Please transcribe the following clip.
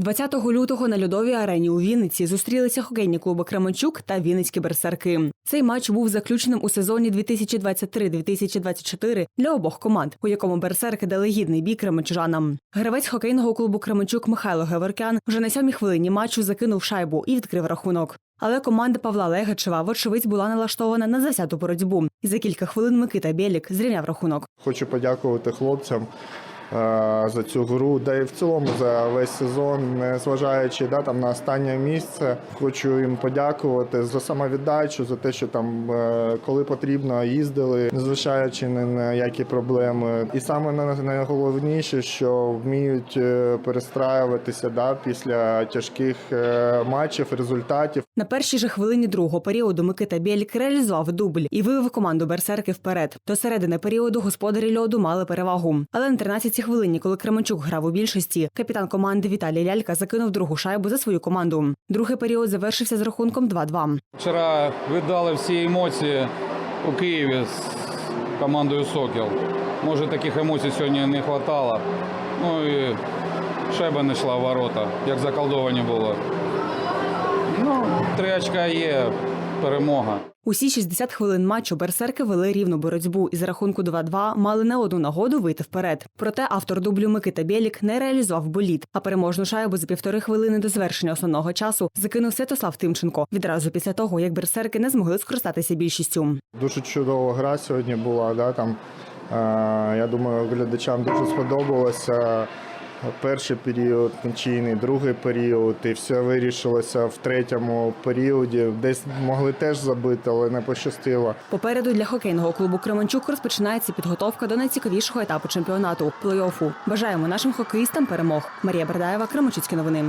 20 лютого на льодовій арені у Вінниці зустрілися хокейні клуби Кременчук та Вінницькі берсерки. Цей матч був заключеним у сезоні 2023-2024 для обох команд, у якому берсерки дали гідний бій кременчужанам. Гравець хокейного клубу Кременчук Михайло Геворкян вже на сьомій хвилині матчу закинув шайбу і відкрив рахунок. Але команда Павла Легачева, вочевидь, була налаштована на завзяту боротьбу. І за кілька хвилин Микита Бєлік зрівняв рахунок. Хочу подякувати хлопцям за цю гру, да і в цілому за весь сезон, незважаючи да, там, на останнє місце. Хочу їм подякувати за самовіддачу, за те, що там, е, коли потрібно, їздили, незважаючи ні на які проблеми. І саме на- найголовніше, що вміють е, перестраюватися да, після тяжких е, матчів, результатів. На першій же хвилині другого періоду Микита Бєлік реалізував дубль і вивів команду берсерки вперед. До середини періоду господарі льоду мали перевагу. Але на 13-й хвилині, коли Кременчук грав у більшості, капітан команди Віталій Лялька закинув другу шайбу за свою команду. Другий період завершився з рахунком 2-2. Вчора віддали всі емоції у Києві з командою Сокіл. Може, таких емоцій сьогодні не вистачало. Ну і шайба не йшла в ворота, як заколдовані було. Ну, три очка є, перемога. Усі 60 хвилин матчу берсерки вели рівну боротьбу і з рахунку 2-2 мали не одну нагоду вийти вперед. Проте автор дублю Микита Бєлік не реалізував боліт, а переможну шайбу за півтори хвилини до завершення основного часу закинув Святослав Тимченко відразу після того, як берсерки не змогли скористатися більшістю. Дуже чудова гра сьогодні була. Да, там, е, я думаю, глядачам дуже сподобалося. Перший період нічийний, другий період, і все вирішилося в третьому періоді. Десь могли теж забити, але не пощастило. Попереду для хокейного клубу Кременчук розпочинається підготовка до найцікавішого етапу чемпіонату плей-оффу. Бажаємо нашим хокеїстам перемог. Марія Бердаєва, Кременчуцькі новини.